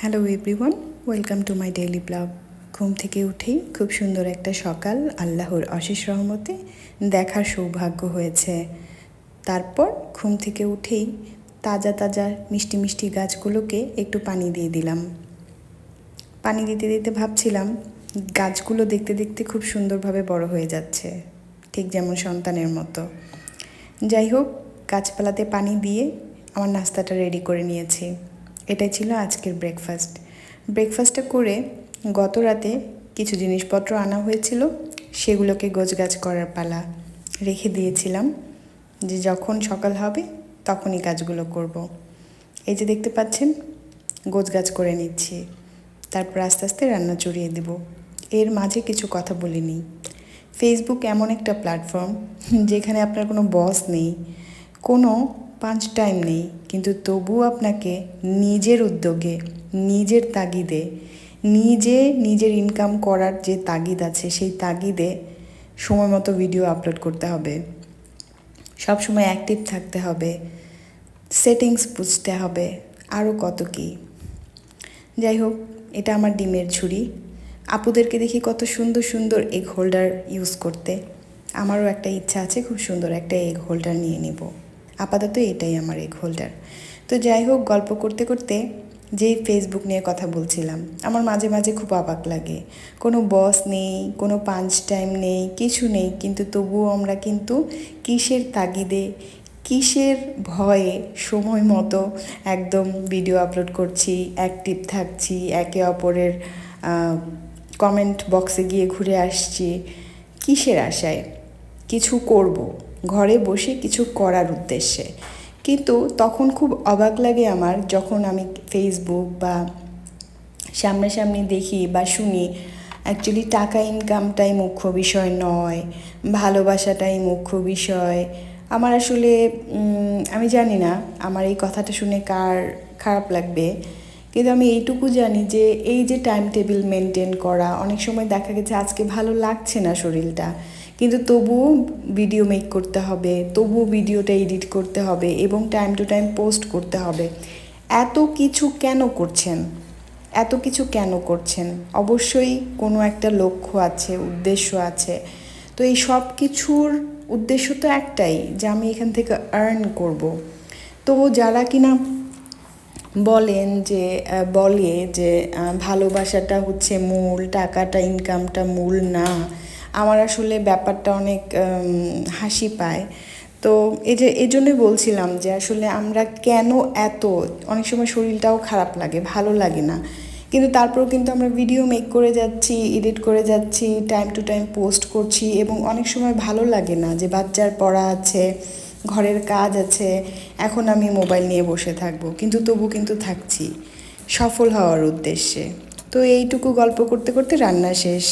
Hello everyone welcome to my daily vlog ঘুম থেকে উঠেই খুব সুন্দর একটা সকাল, আল্লাহর অশেষ রহমতে দেখার সৌভাগ্য হয়েছে। তারপর ঘুম থেকে উঠেই তাজা তাজা মিষ্টি মিষ্টি গাছগুলোকে একটু পানি দিয়ে দিলাম। পানি দিতে দিতে ভাবছিলাম, গাছগুলো দেখতে দেখতে খুব সুন্দরভাবে বড় হয়ে যাচ্ছে, ঠিক যেমন সন্তানের মতো। যাই হোক, গাছপালাতে পানি দিয়ে আমার নাস্তাটা রেডি করে নিয়েছি। এটাই ছিল আজকের ব্রেকফাস্ট ব্রেকফাস্টটা করে গত রাতে কিছু জিনিসপত্র আনা হয়েছিল, সেগুলোকে গোছগাছ করার পালা রেখে দিয়েছিলাম যে যখন সকাল হবে তখনই কাজগুলো করব। এই যে দেখতে পাচ্ছেন, গোছগাছ করে নিচ্ছি। তারপর আস্তে আস্তে রান্না চড়িয়ে দেব। এর মাঝে কিছু কথা বলিনি। ফেসবুক এমন একটা প্ল্যাটফর্ম যেখানে আপনার কোনো বস নেই, কোনো পাঁচ টাইম নেই, কিন্তু তবুও আপনাকে নিজের উদ্যোগে, নিজের তাগিদে, নিজে নিজের ইনকাম করার যে তাগিদ আছে, সেই তাগিদে সময় মতো ভিডিও আপলোড করতে হবে। সব সময় অ্যাক্টিভ থাকতে হবে সেটিংস বুঝতে হবে আরও কত কী। যাই হোক, এটা আমার ডিমের ঝুড়ি। আপুদেরকে দেখি কত সুন্দর সুন্দর এগ হোল্ডার ইউজ করতে। আমারও একটা ইচ্ছা আছে, খুব সুন্দর একটা এগ হোল্ডার নিয়ে নেব। আপাতত এটাই আমার এগ হোল্ডার তো যাই হোক, গল্প করতে করতে যেই ফেসবুক নিয়ে কথা বলছিলাম, আমার মাঝে মাঝে খুব অবাক লাগে। কোনো বস নেই, কোনো পাঞ্চ টাইম নেই, কিছু নেই, কিন্তু তবুও আমরা কিন্তু কিসের তাগিদে, কিসের ভয়ে সময় মতো একদম ভিডিও আপলোড করছি অ্যাক্টিভ থাকছি, একে অপরের কমেন্ট বক্সে গিয়ে ঘুরে আসছি। কিসের আশায়? কিছু করব। ঘরে বসে কিছু করার উদ্দেশ্যে। কিন্তু তখন খুব অবাক লাগে আমার যখন আমি ফেসবুক বা সামনাসামনি দেখি বা শুনি অ্যাকচুয়ালি টাকা ইনকামটাই মুখ্য বিষয় নয়, ভালোবাসাটাই মুখ্য বিষয়। আমার আসলে আমি জানি না আমার এই কথাটা শুনে কার খারাপ লাগবে। কিন্তু আমি এইটুকু জানি যে এই যে টাইম টেবিল মেনটেন করা, অনেক সময় দেখা গেছে আজকে ভালো লাগছে না শরীরটা। কিন্তু তবুও ভিডিও মেক করতে হবে, তবুও ভিডিওটা এডিট করতে হবে এবং টাইম টু টাইম পোস্ট করতে হবে। এত কিছু কেন করছেন? এত কিছু কেন করছেন? অবশ্যই কোনো একটা লক্ষ্য আছে, উদ্দেশ্য আছে। তো এই সব কিছুর উদ্দেশ্য তো একটাই যে আমি এখান থেকে আর্ন করব। তো যারা কিনা বলেন যে বলে যে ভালোবাসাটা হচ্ছে মূল, টাকাটা ইনকামটা মূল না আমার আসলে ব্যাপারটা অনেক হাসি পায়। তো এই যে, এই জন্যই বলছিলাম যে আসলে আমরা কেন এত, অনেক সময় শরীরটাও খারাপ লাগে, ভালো লাগে না। কিন্তু তারপরেও কিন্তু আমরা ভিডিও মেক করে যাচ্ছি এডিট করে যাচ্ছি টাইম টু টাইম পোস্ট করছি এবং অনেক সময় ভালো লাগে না যে বাচ্চার পড়া আছে, ঘরের কাজ আছে, এখন আমি মোবাইল নিয়ে বসে থাকব। কিন্তু তবু কিন্তু থাকছি, সফল হওয়ার উদ্দেশ্যে। তো এইটুকু গল্প করতে করতে রান্না শেষ।